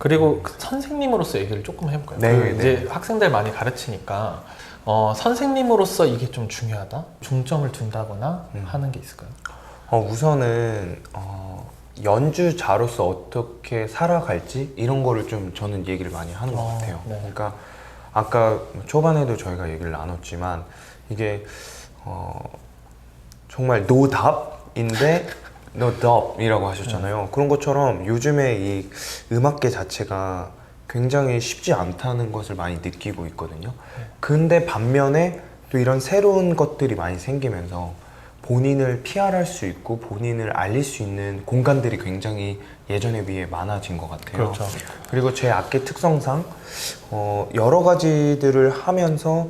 그리고 그 선생님으로서 얘기를 조금 해볼까요? 네, 그 네. 이제 학생들 많이 가르치니까 어, 선생님으로서 이게 좀 중요하다? 중점을 둔다거나 음. 하는 게 있을까요? 어, 우선은 어, 연주자로서 어떻게 살아갈지 이런 거를 좀 저는 얘기를 많이 하는 것 어, 같아요. 네. 그러니까 아까 초반에도 저희가 얘기를 나눴지만 이게 어, 정말 노답인데 노답이라고 하셨잖아요. 그런 것처럼 요즘에 이 음악계 자체가 굉장히 쉽지 않다는 것을 많이 느끼고 있거든요. 근데 반면에 또 이런 새로운 것들이 많이 생기면서 본인을 PR할 수 있고 본인을 알릴 수 있는 공간들이 굉장히 예전에 비해 많아진 것 같아요. 그렇죠. 그리고 제 악기 특성상 어, 여러 가지들을 하면서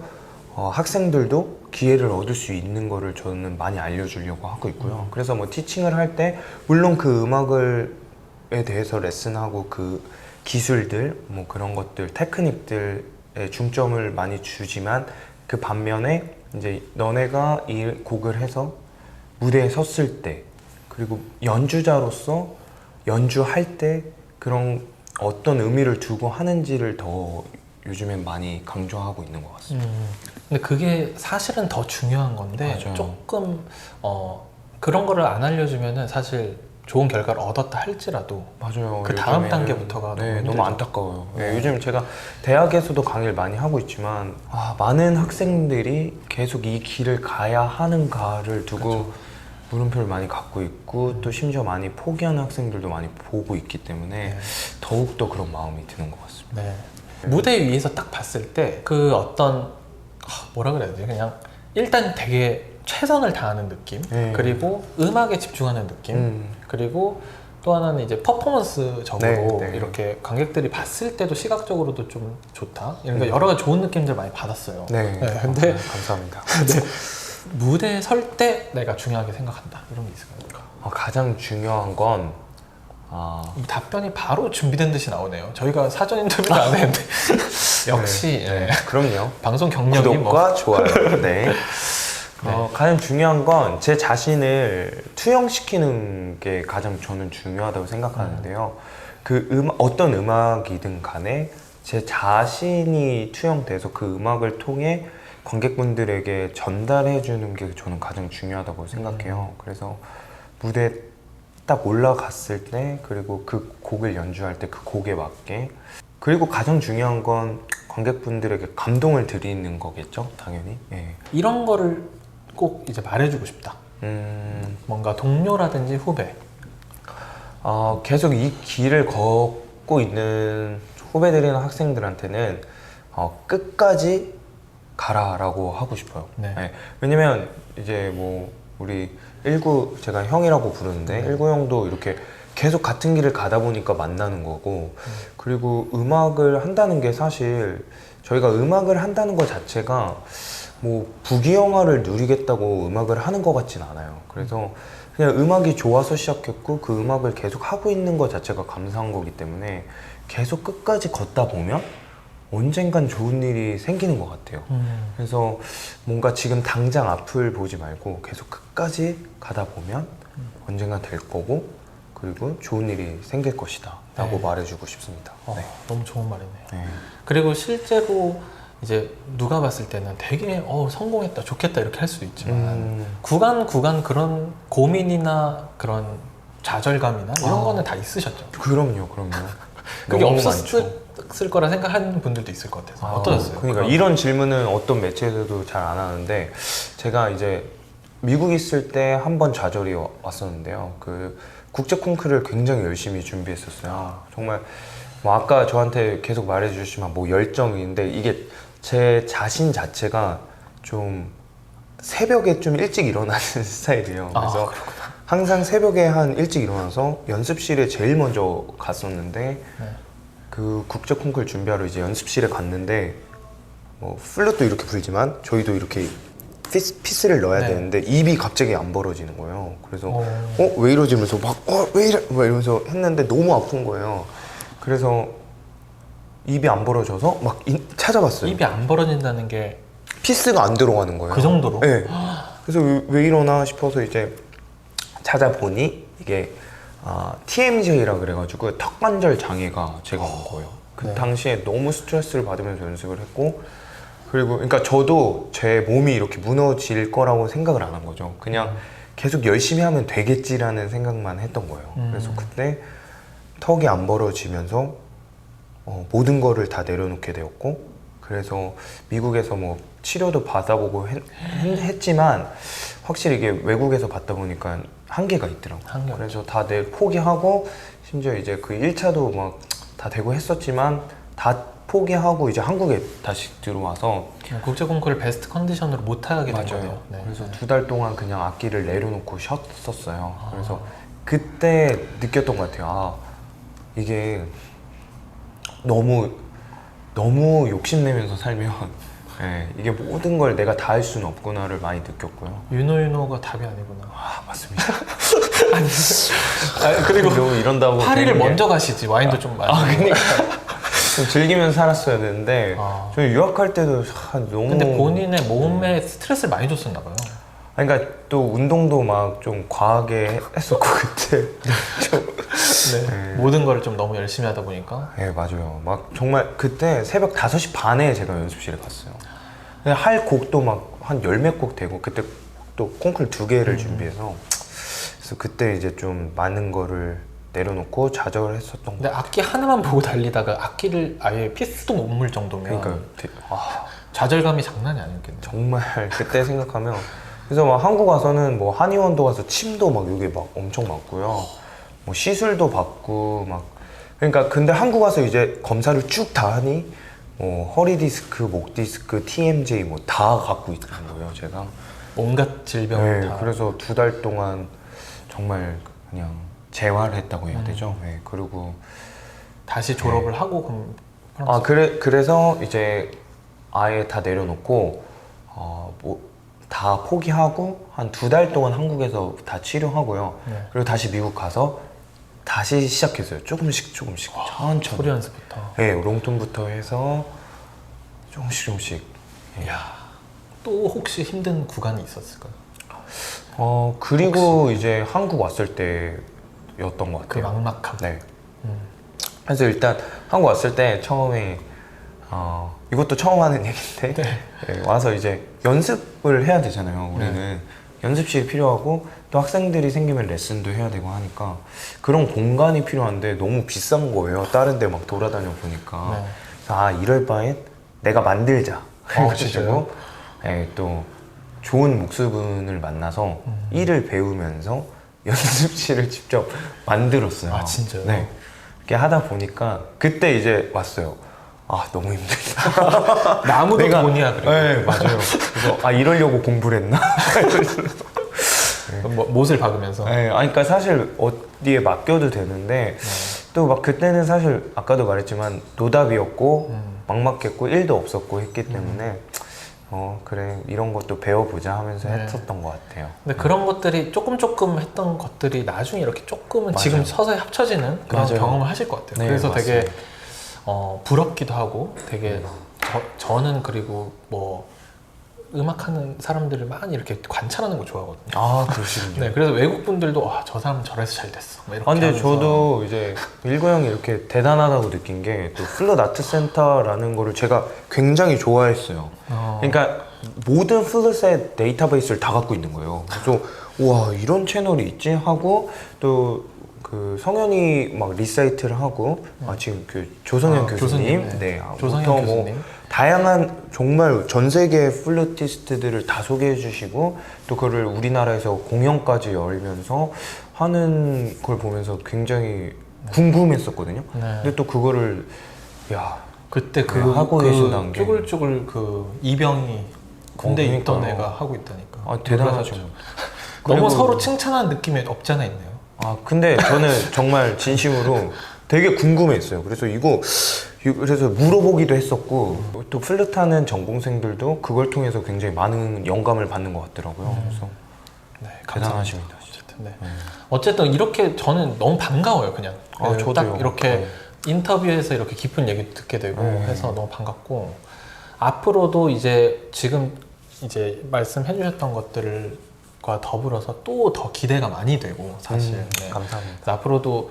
어, 학생들도 기회를 얻을 수 있는 거를 저는 많이 알려주려고 하고 있고요. 그래서 뭐 티칭을 할 때 물론 그 음악을에 대해서 레슨하고 그 기술들 뭐 그런 것들 테크닉들에 중점을 많이 주지만 그 반면에 이제 너네가 이 곡을 해서 무대에 섰을 때 그리고 연주자로서 연주할 때 그런 어떤 의미를 두고 하는지를 더 요즘엔 많이 강조하고 있는 것 같습니다. 음, 근데 그게 사실은 더 중요한 건데 맞아요. 조금 어, 그런 거를 안 알려주면은 사실 좋은 결과를 얻었다 할지라도 맞아요. 그 다음 요즘에는 단계부터가 네, 너무 힘들죠. 안타까워요. 네, 네. 요즘 제가 대학에서도 강의를 많이 하고 있지만 아, 많은 학생들이 계속 이 길을 가야 하는가를 두고 그렇죠. 물음표를 많이 갖고 있고 또 심지어 많이 포기하는 학생들도 많이 보고 있기 때문에 네. 더욱 더 그런 마음이 드는 것 같습니다. 네. 무대 위에서 딱 봤을 때 그 어떤 아, 뭐라 그래야 되지 그냥 일단 되게 최선을 다하는 느낌 네. 그리고 음악에 집중하는 느낌 음, 그리고 또 하나는 이제 퍼포먼스적으로 네, 네. 이렇게 관객들이 봤을 때도 시각적으로도 좀 좋다 그러니까 음. 여러 가지 좋은 느낌들 많이 받았어요 네, 네, 근데- 아, 감사합니다. 근데 무대에 설 때 내가 중요하게 생각한다 이런 게 있을까요? 어, 가장 중요한 건 아, 이 답변이 바로 준비된 듯이 나오네요 저희가 사전 인터뷰도 안 했는데 역시 네, 예. 네, 그럼요. 방송 경력이 뭐 구독과 좋아요. 네. 어, 가장 중요한 건 제 자신을 투영시키는 게 가장 저는 중요하다고 생각하는데요. 그 음, 어떤 음악이든 간에 제 자신이 투영돼서 그 음악을 통해 관객분들에게 전달해 주는 게 저는 가장 중요하다고 생각해요. 그래서 무대에 딱 올라갔을 때 그리고 그 곡을 연주할 때 그 곡에 맞게 그리고 가장 중요한 건 관객분들에게 감동을 드리는 거겠죠, 당연히. 예. 이런 거를 꼭 이제 말해주고 싶다. 음, 뭔가 동료라든지 후배. 어, 계속 이 길을 걷고 있는 후배들이나 학생들한테는 어, 끝까지 가라라고 하고 싶어요. 네. 예. 왜냐면 이제 뭐 우리 19 제가 형이라고 부르는데 네. 19 형도 이렇게 계속 같은 길을 가다 보니까 만나는 거고 그리고 음악을 한다는 게 사실 저희가 음악을 한다는 것 자체가 뭐 부귀영화를 누리겠다고 음악을 하는 것 같진 않아요. 그래서 그냥 음악이 좋아서 시작했고 그 음악을 계속 하고 있는 것 자체가 감사한 거기 때문에 계속 끝까지 걷다 보면 언젠간 좋은 일이 생기는 것 같아요. 음. 그래서 뭔가 지금 당장 앞을 보지 말고 계속 끝까지 가다 보면 언젠가 될 거고 그리고 좋은 일이 생길 것이다 라고 네. 말해주고 싶습니다. 어, 네. 너무 좋은 말이네요. 네. 그리고 실제로 이제 누가 봤을 때는 되게 어, 성공했다, 좋겠다 이렇게 할 수도 있지만 음, 구간 구간 그런 고민이나 그런 좌절감이나 이런 아. 거는 다 있으셨죠. 그럼요, 그럼요. 그게 없었을 거라 생각하는 분들도 있을 것 같아서 아, 어떠셨어요? 그러니까 이런 질문은 어떤 매체에서도 잘 안 하는데 제가 이제 미국 있을 때 한 번 좌절이 와- 왔었는데요. 그 국제 콩쿠르를 굉장히 열심히 준비했었어요. 정말 뭐 아까 저한테 계속 말해주시면 뭐 열정인데 이게 제 자신 자체가 좀 새벽에 좀 일찍 일어나는 스타일이에요. 아, 그래서 항상 새벽에 한 일찍 일어나서 연습실에 제일 먼저 갔었는데 네. 그 국제 콩쿠르 준비하러 이제 연습실에 갔는데 뭐 플룻도 이렇게 불지만 저희도 이렇게 피스, 피스를 넣어야 네. 되는데 입이 갑자기 안 벌어지는 거예요. 그래서 어. 어왜 이러지? 면서 막 어 왜 이래? 막 이러면서 했는데 너무 아픈 거예요. 그래서 입이 안 벌어져서 막 인- 찾아봤어요. 입이 안 벌어진다는 게 그 피스가 안 들어가는 거예요. 정도로? 네. 그래서 왜, 왜 이러나 싶어서 이제 찾아보니 이게 아, TMJ라 그래가지고 턱관절 장애가 제가 온 거예요. 그 네. 당시에 너무 스트레스를 받으면서 연습을 했고 그리고 그러니까 저도 제 몸이 이렇게 무너질 거라고 생각을 안 한 거죠. 그냥 계속 열심히 하면 되겠지라는 생각만 했던 거예요. 음. 그래서 그때 턱이 안 벌어지면서 어, 모든 거를 다 내려놓게 되었고 그래서 미국에서 뭐 치료도 받아보고 했, 지만 확실히 이게 외국에서 받다 보니까 한계가 있더라고요. 한계가 그래서 다내 포기하고 심지어 이제 그 1차도 막 다 되고 했었지만 다 포기하고 이제 한국에 다시 들어와서 국제 콩쿠르 베스트 컨디션으로 못 하게 된 거네요. 네. 그래서 두 달 동안 그냥 악기를 내려놓고 쉬었었어요. 그래서 그때 느꼈던 것 같아요. 아 이게 너무 너무 욕심내면서 살면 예, 이게 모든 걸 내가 다 할 수는 없구나를 많이 느꼈고요. 유노 유노가 답이 아니구나. 아 맞습니다. 아, 그리고 너무 이런다고 파리를 되는 게 먼저 가시지 와인도 좀 많이. 아, 그러니까 좀 즐기면서 살았어야 되는데 아. 저는 유학할 때도 아, 너무 근데 본인의 몸에 스트레스를 많이 줬었나 봐요. 아니, 그러니까 또 운동도 막 좀 과하게 했었고 그때 좀 네. 모든 걸좀 너무 열심히 하다 보니까. 네 맞아요. 막 정말 그때 새벽 5시 반에 제가 연습실에 갔어요. 근데 할 곡도 막 한 열몇 곡 되고 그때 또 콩쿨 두 개를 준비해서 그래서 그때 이제 좀 많은 거를 내려놓고 좌절을 했었던 거 근데 악기 하나만 보고 달리다가 악기를 아예 피스도 못 물 정도면 그러니까 아, 좌절감이 장난이 아니었겠네요. 정말 그때 생각하면 그래서 막 한국 와서는 뭐 한의원도 가서 침도 막 여기 막 엄청 맞고요. 뭐 시술도 받고 막. 그러니까 근데 한국 와서 이제 검사를 쭉 다 하니 뭐 허리 디스크, 목 디스크, TMJ 뭐 다 갖고 있는 거예요 제가. 온갖 질병을 네, 다. 그래서 두 달 동안 정말 그냥 재활을 했다고 해야 되죠? 네, 그리고 다시 졸업을 하고 그럼 프랑스? 아 그래 그래서 이제 아예 다 내려놓고 어 뭐 다 포기하고 한 두 달 동안 한국에서 다 치료하고요. 네. 그리고 다시 미국 가서 다시 시작했어요. 조금씩 조금씩 천천히. 소리 연습부터. 네, 롱톤부터 해서 조금씩 조금씩. 이야. 또 혹시 힘든 구간이 있었을까요? 어 그리고 이제 한국 왔을 때였던 것그 같아요. 막막함. 네. 음. 그래서 일단 한국 왔을 때 처음에 어, 이것도 처음 하는 얘기인데 네, 와서 이제 연습을 해야 되잖아요. 우리는 연습실이 필요하고 또 학생들이 생기면 레슨도 해야 되고 하니까 그런 공간이 필요한데 너무 비싼 거예요. 다른 데 막 돌아다녀 보니까 네. 그래서 아 이럴 바엔 내가 만들자. 어, 진짜요? 그래가지고 네, 또 좋은 목수분을 만나서 음. 일을 배우면서 연습실을 직접 만들었어요. 아, 진짜요? 네. 이렇게 하다 보니까 그때 이제 왔어요. 아 너무 힘들다. 나무도 돈이야 그리고. 네 맞아요. 그래서 아 이러려고 공부를 했나? 뭐, 못을 박으면서. 네, 아니 그러니까 사실 어디에 맡겨도 되는데 네. 또막 그때는 사실 아까도 말했지만 노답이었고 음. 막막했고 일도 없었고 했기 때문에 어 그래 이런 것도 배워보자 하면서 네. 했었던 것 같아요. 근데 그런 것들이 조금 조금 했던 것들이 나중에 이렇게 조금은 맞아요. 지금 서서히 합쳐지는 그런 맞아요. 경험을 하실 것 같아요. 네, 그래서 되게 맞습니다. 어, 부럽기도 하고 되게 저, 저는 그리고 뭐 음악하는 사람들을 많이 이렇게 관찰하는 거 좋아하거든요. 아 그러시군요. 네, 그래서 외국 분들도 아, 저 사람은 저래서 잘 됐어. 막 이렇게 아, 근데 하면서 저도 이제 일고 형이 이렇게 대단하다고 느낀 게 또 플룻 아트 센터라는 거를 제가 굉장히 좋아했어요. 어, 그러니까 모든 플룻의 데이터베이스를 다 갖고 있는 거예요. 그래서 우와 이런 채널이 있지 하고 또 그 성현이 막 리사이트를 하고 아 지금 그 조성현 아, 교수님, 교수님, 네. 네, 아, 조성현 뭐 교수님. 다양한 정말 전 세계 플루티스트들을 다 소개해 주시고 또 그걸 우리나라에서 공연까지 열면서 하는 걸 보면서 굉장히 궁금했었거든요. 네. 근데 또 그거를 야 그때 그, 네, 하고 그 계신다는 게. 쭈글쭈글 그 이병이 군대 에 있던 그러니까요. 애가 하고 있다니까. 아, 대단하죠. 너무 그리고- 서로 칭찬하는 느낌이 없지 않아 있네요. 아 근데 저는 정말 진심으로 되게 궁금했어요. 그래서 이거 이- 그래서 물어보기도 했었고 또 플루타는 전공생들도 그걸 통해서 굉장히 많은 영감을 받는 것 같더라고요. 그래서 네, 대단하십니다. 어쨌든, 네. 어쨌든 이렇게 저는 너무 반가워요, 그냥. 아, 네, 저도요. 딱 이렇게 네. 인터뷰에서 이렇게 깊은 얘기 듣게 되고 네. 해서 너무 반갑고 앞으로도 이제 지금 이제 말씀해 주셨던 것들을 과 더불어서 또 더 기대가 많이 되고 사실 음, 네. 감사합니다. 그래서 앞으로도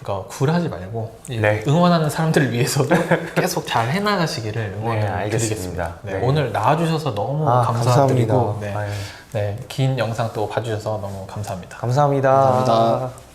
그러니까 굴하지 말고 이 네. 응원하는 사람들을 위해서도 계속 잘 해나가시기를 응원을 네, 알겠습니다. 드리겠습니다. 네, 네. 오늘 나와주셔서 너무 아, 감사드리고 감사합니다. 네, 아유, 네, 긴 영상 또 봐주셔서 너무 감사합니다. 감사합니다. 감사합니다.